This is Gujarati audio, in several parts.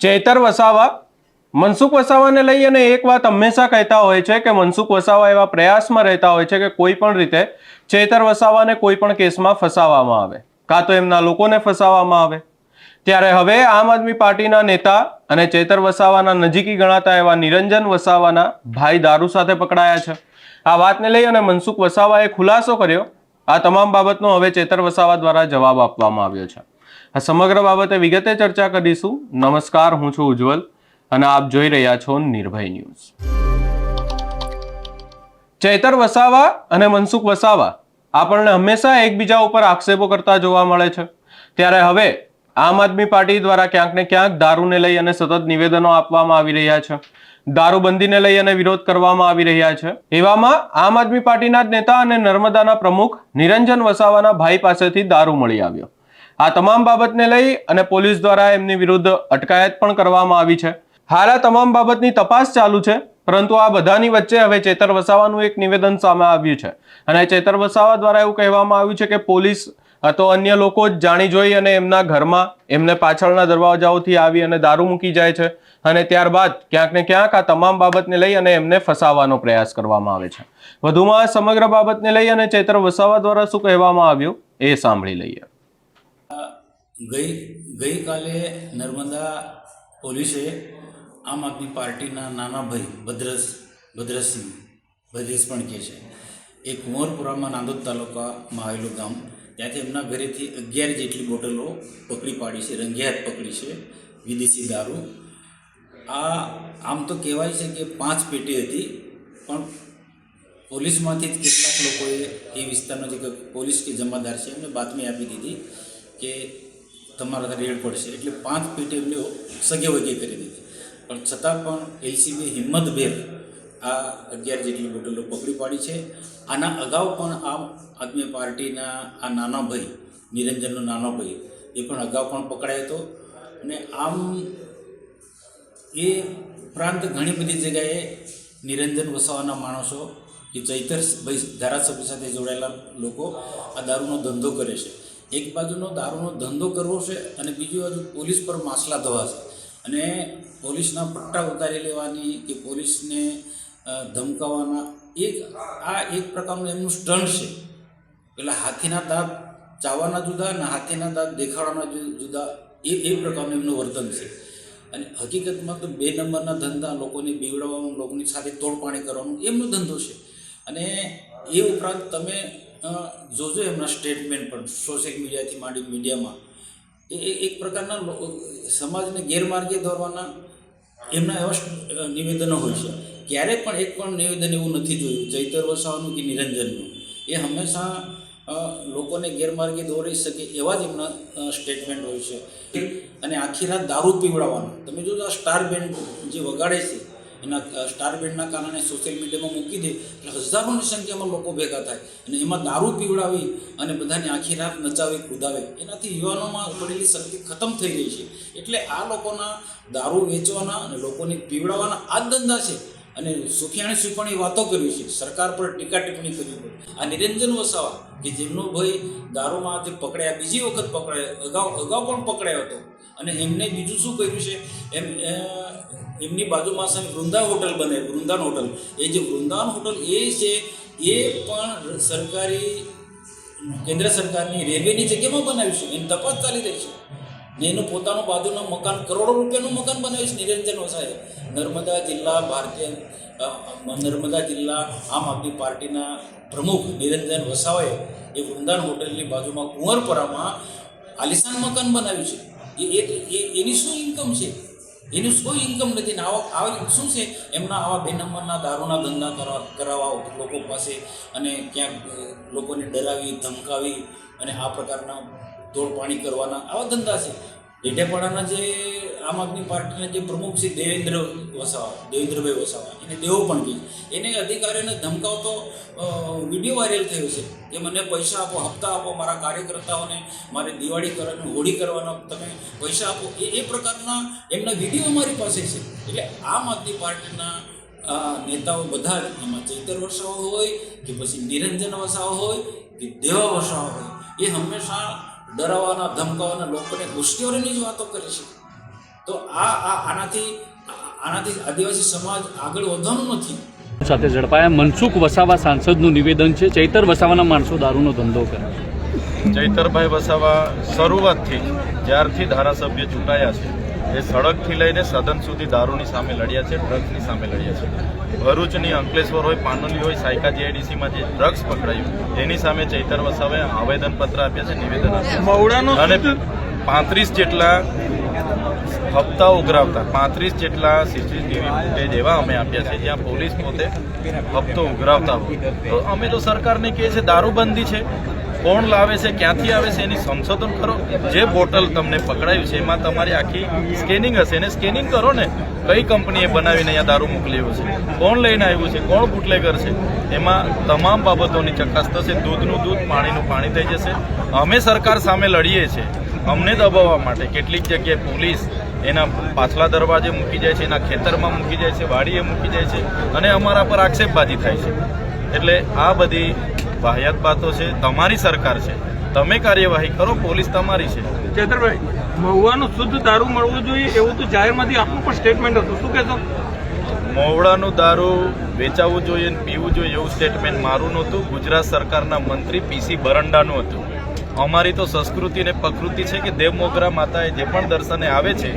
ચૈતર વસાવા, મનસુખ વસાવાને લઈ અને એક વાત હંમેશા કહેતા હોય છે કે મનસુખ વસાવા એવા પ્રયાસમાં રહેતા હોય છે કે કોઈ પણ રીતે ચેતર વસાવાને કોઈ પણ કેસમાં ફસાવવામાં આવે. કાં તો એમના લોકોને ફસાવવામાં આવે. ત્યારે હવે આમ આદમી પાર્ટીના નેતા અને ચેતર વસાવાના નજીકી ગણાતા એવા નિરંજન વસાવાના ભાઈ દારૂ સાથે પકડાયા છે. આ વાતને લઈ અને મનસુખ વસાવાએ ખુલાસો કર્યો. આ તમામ બાબતનો હવે ચેતર વસાવા દ્વારા જવાબ આપવામાં આવ્યો છે. આ સમગ્ર બાબતે વિગતે ચર્ચા કરીશું. નમસ્કાર, હું છું ઉજ્જવલ અને આપ જોઈ રહ્યા છો નિર્ભય ન્યૂઝ. ચૈતર વસાવા અને મનસુખ વસાવા આપણને હંમેશા એકબીજા ઉપર આક્ષેપો કરતા જોવા મળે છે. ત્યારે હવે આમ આદમી પાર્ટી દ્વારા ક્યાંક ને ક્યાંક દારૂને લઈ અને સતત નિવેદનો આપવામાં આવી રહ્યા છે. દારૂબંધીને લઈ અને વિરોધ કરવામાં આવી રહ્યા છે. એવામાં આમ આદમી પાર્ટીના જ નેતા અને નર્મદાના પ્રમુખ નિરંજન વસાવાના ભાઈ પાસેથી દારૂ મળી આવ્યો. આ તમામ બાબતને લઈ અને પોલીસ દ્વારા એમની વિરુદ્ધ અટકાયત પણ કરવામાં આવી છે. હાલ આ તમામ બાબતની તપાસ ચાલુ છે, પરંતુ આ બધાની વચ્ચે હવે ચેતર વસાવાનું એક નિવેદન સામે આવ્યું છે. અને ચેતર વસાવા દ્વારા એવું કહેવામાં આવ્યું છે કે પોલીસ તો અન્ય લોકો જ જાણી જોઈ અને એમના ઘરમાં એમને પાછળના દરવાજાઓથી આવી અને દારૂ મૂકી જાય છે. અને ત્યારબાદ ક્યાંક ને ક્યાંક આ તમામ બાબતને લઈ અને એમને ફસાવવાનો પ્રયાસ કરવામાં આવે છે. વધુમાં આ સમગ્ર બાબતને લઈ અને ચેતર વસાવા દ્વારા શું કહેવામાં આવ્યું, એ સાંભળી લઈએ. ગઈ, ગઈકાલે નર્મદા પોલીસે આમ આદમી પાર્ટીના નાના ભાઈ ભદ્રસ, ભદ્રસિંહ, ભદ્રેશ પણ કહે છે. એ કુંવરપુરામાં નાંદોદ તાલુકામાં આવેલું ગામ. ત્યાંથી એમના ઘરેથી અગિયાર જેટલી બોટલો પકડી પાડી છે રંગિયાત પકડી છે, વિદેશી દારૂ. આ, આમ તો કહેવાય છે કે પાંચ પેટી હતી, પણ પોલીસમાંથી જ કેટલાક લોકોએ એ વિસ્તારનો જે પોલીસ કે જમાદાર છે એમને બાતમી આપી દીધી કે તમારા રેડ પડશે. એટલે પાંચ પેટી એમને સગે વગે કરી દીધી પણ છતાં પણ એલસીબી હિંમતભેર આ અગિયાર જેટલી બોટલો પકડી પાડી છે. આના અગાઉ પણ આમ આદમી પાર્ટીના આ નાનો ભાઈ, નિરંજનનો નાનો ભાઈ, એ પણ અગાઉ પણ પકડાયો હતો. અને આમ એ ઉપરાંત ઘણી બધી જગ્યાએ નિરંજન વસાવાના માણસો, કે ચૈતર ભાઈ ધારાસભ્ય સાથે જોડાયેલા લોકો આ દારૂનો ધંધો કરે છે. એક બાજુનો દારૂનો ધંધો કરવો છે અને બીજી બાજુ પોલીસ પર માસલા ધોવા છે. અને પોલીસના પટ્ટા ઉતારી લેવાની કે પોલીસને ધમકાવવાના એક, આ એક પ્રકારનું એમનું સ્ટન્ટ છે. પેલા હાથીના દાંત ચાવવાના જુદા અને હાથીના દાંત દેખાડવાના જુદા એ એ પ્રકારનું એમનું વર્તન છે. અને હકીકતમાં તો બે નંબરના ધંધા લોકોને બીવડાવવાનું, લોકોની સાથે તોડપાણી કરવાનું એમનો ધંધો છે. અને એ ઉપરાંત તમે જોજો એમના સ્ટેટમેન્ટ પણ સોશિયલ મીડિયાથી માંડી મીડિયામાં. એ એક પ્રકારના સમાજને ગેરમાર્ગે દોરવાના એમના એવા નિવેદનો હોય છે. ક્યારેય પણ એક પણ નિવેદન એવું નથી જોયું, ચૈતર વસાવાનું કે નિરંજનનું. એ હંમેશા લોકોને ગેરમાર્ગે દોરી શકે એવા જ એમના સ્ટેટમેન્ટ હોય છે. અને આખી રાત દારૂ પીવડાવવાનું. તમે જોજો આ સ્ટાર બેન્ડ જે વગાડે છે એના સ્ટાર બેન્ડના કારણે સોશિયલ મીડિયામાં મૂકી દે, એટલે હજારોની સંખ્યામાં લોકો ભેગા થાય. અને એમાં દારૂ પીવડાવી અને બધાને આખી રાત નચાવી, કુદાવે. એનાથી યુવાનોમાં પડેલી શક્તિ ખતમ થઈ રહી છે. એટલે આ લોકોના દારૂ વેચવાના અને લોકોને પીવડાવવાના આ જ ધંધા છે. અને સુખિયાણી સુખવાની વાતો કરવી છે. સરકાર પર ટીકા ટિપ્પણી કરવી પડે. આ નિરંજન વસાવા, કે જેમનો ભાઈ દારૂમાંથી પકડાયા, બીજી વખત પકડાયો, અગાઉ અગાઉ પણ પકડાયો હતો. અને એમને બીજું શું કર્યું છે? એમ એમની બાજુમાં છે વૃંદા હોટલ બને વૃંદાન હોટલ. એ જે વૃંદાન હોટલ એ છે, એ પણ સરકારી, કેન્દ્ર સરકારની રેલવેની જગ્યામાં બનાવ્યું છે. એની તપાસ ચાલી રહી છે. ને એનું પોતાનું બાજુનું મકાન, કરોડો રૂપિયાનું મકાન બનાવ્યું છે નિરંજન વસાએ નર્મદા જિલ્લા ભારતીય નર્મદા જિલ્લા આમ આદમી પાર્ટીના પ્રમુખ નિરંજન વસાવાએ એ વૃંદાન હોટલની બાજુમાં કુંવરપરામાં આલિશાન મકાન બનાવ્યું છે. એ- એની શું ઇન્કમ છે? એનું કોઈ ઇન્કમ નથી. ને આવા આવા શું છે? એમના આવા બે નંબરના દારૂના ધંધા કરવા કરાવવા લોકો પાસે અને ક્યાંક લોકોને ડરાવી, ધમકાવી અને આ પ્રકારના તોડપાણી કરવાના આવા ધંધા છે. ડેઢેપાડાના જે આમ આદમી પાર્ટીના જે પ્રમુખ છે દેવેન્દ્ર વસાવા, દેવેન્દ્રભાઈ વસાવા, એને દેવો પણ કહે એને અધિકારીઓને ધમકાવતો વીડિયો વાયરલ થયો છે કે મને પૈસા આપો, હપ્તા આપો, મારા કાર્યકર્તાઓને મારે દિવાળી કરવાની હોળી કરવાનો તમે પૈસા આપો. એ એ પ્રકારના એમના વીડિયો અમારી પાસે છે. એટલે આમ આદમી પાર્ટીના નેતાઓ બધા જ એમાં ચૈતર વસાવા હોય કે પછી નિરંજન વસાવા હોય કે દેવા વસાવા હોય, એ હંમેશા ડરાવવાના, ધમકાવવાના લોકોને ઉશ્કેરવાની જ વાતો કરે છે. તો આ આ આનાથી આનાથી આદિવાસી સમાજ આગળ વધવાનું નથી. સાથે ઝડપાયા મનસુખ વસાવા સાંસદનું નિવેદન છે. ચૈતર વસાવાના માણસો દારૂનો ધંધો કરે ચૈતરભાઈ વસાવા શરૂઆતથી જ્યારથી ધારાસભ્ય ચૂંટાયા છે એ સડકથી લઈને સદન સુધી દારૂની સામે લડ્યા છે ડ્રગ્સની સામે લડ્યા છે. ભરૂચની અંકલેશ્વર હોય પાનોલી હોય સાયકા જીઆઈડીસીમાં જે ડ્રગ્સ પકડાયું એની સામે ચૈતર વસાવાએ આવેદનપત્ર આપ્યા છે નિવેદન આપ્યું અને પાંત્રીસ જેટલા હપ્તા ઉઘરાવતા, પાંત્રીસ જેટલા સીસીટીવી ફૂટેજ એવા અમે આપ્યા છે, જ્યાં પોલીસ પોતે હપ્તો ઉઘરાવતા હોય. તો અમે તો સરકારને કહીએ છીએ દારૂબંધી છે, કોણ લાવે છે, ક્યાંથી આવે છે, એની સંશોધન કરો. જે બોટલ તમને પકડાયું છે, એમાં તમારી આખી સ્કેનિંગ હશે. એને સ્કેનિંગ કરો ને, કઈ કંપનીએ બનાવીને અહીંયા દારૂ મોકલ્યો છે, કોણ લઈને આવ્યું છે, કોણ બુટલેગર છે. એમાં તમામ બાબતોની ચકાસ થશે, દૂધનું દૂધ, પાણીનું પાણી થઈ જશે. અમે સરકાર સામે લડીએ છીએ. અમને દબાવવા માટે કેટલીક જગ્યાએ પોલીસ એના પાછલા દરવાજે મૂકી જાય છે એના ખેતરમાં મૂકી જાય છે વાડીએ મૂકી જાય છે અને અમારા પર આક્ષેપબાજી થાય છે. એટલે આ બધી વાહિયાત બાતો છે તમારી સરકાર છે. તમે કાર્યવાહી કરો પોલીસ તમારી છે. ચેતરભાઈ મહુવાનું શુદ્ધ દારૂ મળવું જોઈએ એવું તો જાહેરમાંથી આપનું પણ સ્ટેટમેન્ટ હતું. શું કહેશો? મોવડાનું દારૂ વેચાવવું જોઈએ ને પીવું જોઈએ એવું સ્ટેટમેન્ટ મારું નહોતું. ગુજરાત સરકારના મંત્રી પીસી બરંડાનું હતું. અમારી તો સંસ્કૃતિ અને પ્રકૃતિ છે કે દેવ મોગરા માતાએ જે પણ દર્શને આવે છે,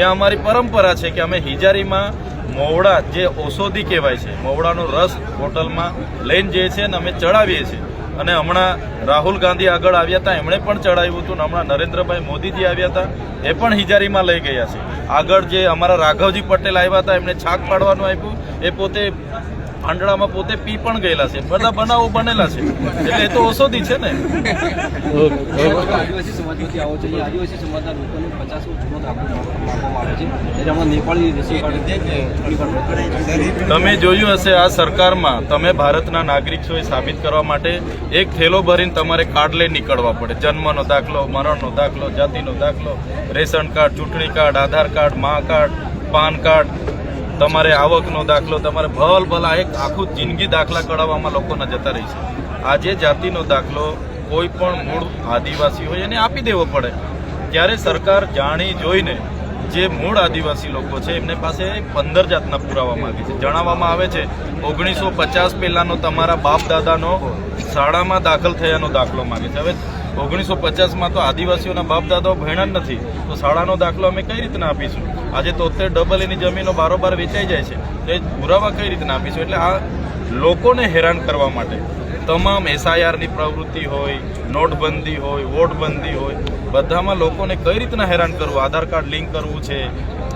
એ અમારી પરંપરા છે કે અમે હિજારીમાં મોવડા જે ઔષધિ કહેવાય છે, મોવડાનો રસ હોટલમાં લઈને જઈએ છીએ અને અમે ચડાવીએ છીએ. અને હમણાં રાહુલ ગાંધી આગળ આવ્યા હતા, એમણે પણ ચડાવ્યું હતું હમણાં નરેન્દ્રભાઈ મોદીજી આવ્યા હતા, એ પણ હિજારીમાં લઈ ગયા છે. આગળ જે અમારા રાઘવજી પટેલ આવ્યા હતા એમને છાક પાડવાનું આપ્યું, એ પોતે આંડળામાં પોતે પી પણ ગયેલા છે. બધા બનાવો બનેલા છે. એટલે એ તો ઔષધિ છે ને. આદિવાસી સમાજમાંથી આવો છો. આદિવાસી સમાજના લોકોને પચાસ જૂનો દાખલો તમે જોયું હશે આ સરકારમાં તમે ભારતના નાગરિક છો એ સાબિત કરવા માટે એક થેલો ભરીને તમારે કાર્ડ લઈ નીકળવા પડે. જન્મનો દાખલો મરણનો દાખલો જાતિનો દાખલો રેશન કાર્ડ ચૂંટણી કાર્ડ આધાર કાર્ડ મા કાર્ડ પાન કાર્ડ તમારે આવકનો દાખલો, તમારે ભલ ભલા એક આખું જિંદગી દાખલા કઢાવવામાં લોકોના જતા રહી છે. આજે જાતિનો દાખલો કોઈ પણ મૂળ આદિવાસી હોય એને આપી દેવો પડે. ત્યારે સરકાર જાણી જોઈને જે મૂળ આદિવાસી લોકો છે, એમને પાસે પંદર જાતના પુરાવા માંગે છે. જણાવવામાં આવે છે, ઓગણીસો પચાસ પહેલાંનો તમારા બાપ દાદાનો શાળામાં દાખલ થયાનો દાખલો માંગે છે. હવે ઓગણીસો પચાસમાં તો આદિવાસીઓના બાપ દાદાઓ ભણ્યા નથી. તો શાળાનો દાખલો અમે કઈ રીતના આપીશું? આજે તોતેર ડબલ એની જમીનો બારોબાર વેચાઈ જાય છે. તો એ પુરાવા કઈ રીતના આપીશું? એટલે આ લોકોને હેરાન કરવા માટે તમામ એસઆઈઆરની પ્રવૃત્તિ હોય, નોટબંધી હોય, વોટબંધી હોય, બધામાં લોકોને કઈ રીતના હેરાન કરવું? આધાર કાર્ડ લિંક કરવું છે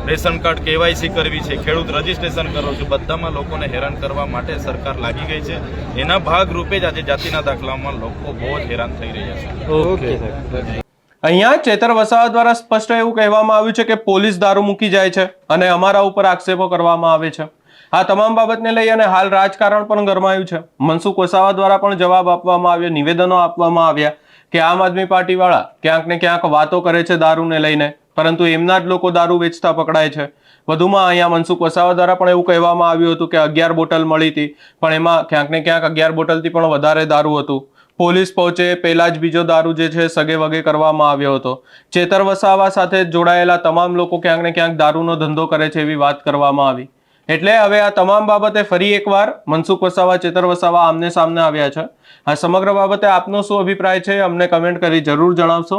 રેશન કાર્ડ કેવાયસી કરવી છે, ખેડૂત રજીસ્ટ્રેશન કરવું છે, બધામાં લોકોને હેરાન કરવા માટે સરકાર લાગી ગઈ છે. એના ભાગ રૂપે જ આજે જાતિના દાખલામાં લોકો બહુ જ હેરાન થઈ રહ્યા છે. અહીંયા ચેતર વસાવા દ્વારા સ્પષ્ટ એવું કહેવામાં આવ્યું છે કે પોલીસ દારૂ મૂકી જાય છે અને અમારા ઉપર આક્ષેપો કરવામાં આવે છે. આ તમામ બાબતને લઈ અને હાલ રાજકારણ પણ ગરમાયું છે. મનસુખ વસાવા દ્વારા પણ જવાબ આપવામાં આવ્યો, નિવેદનો આપવામાં આવ્યા કે આમ આદમી પાર્ટી વાળા ક્યાંક ને ક્યાંક વાતો કરે છે દારૂને લઈને. પરંતુ એમના જ લોકો દારૂ વેચતા પકડાય છે. વધુમાં અહીંયા મનસુખ વસાવા દ્વારા પણ એવું કહેવામાં આવ્યું હતું કે અગિયાર બોટલ મળી હતી, પણ એમાં ક્યાંક ને ક્યાંક અગિયાર બોટલથી પણ વધારે દારૂ હતું. પોલીસ પહોંચે પહેલા જ બીજો દારૂ જે છે સગે વગે કરવામાં આવ્યો હતો. ચેતર વસાવા સાથે જોડાયેલા તમામ લોકો ક્યાંક ને ક્યાંક દારૂનો ધંધો કરે છે એવી વાત કરવામાં આવી. એટલે હવે આ તમામ બાબતે ફરી એકવાર મનસુખ વસાવા, ચેતર વસાવા આમને સામને આવ્યા છે. આ સમગ્ર બાબતે આપનો શું અભિપ્રાય છે, અમને કમેન્ટ કરી જરૂર જણાવશો.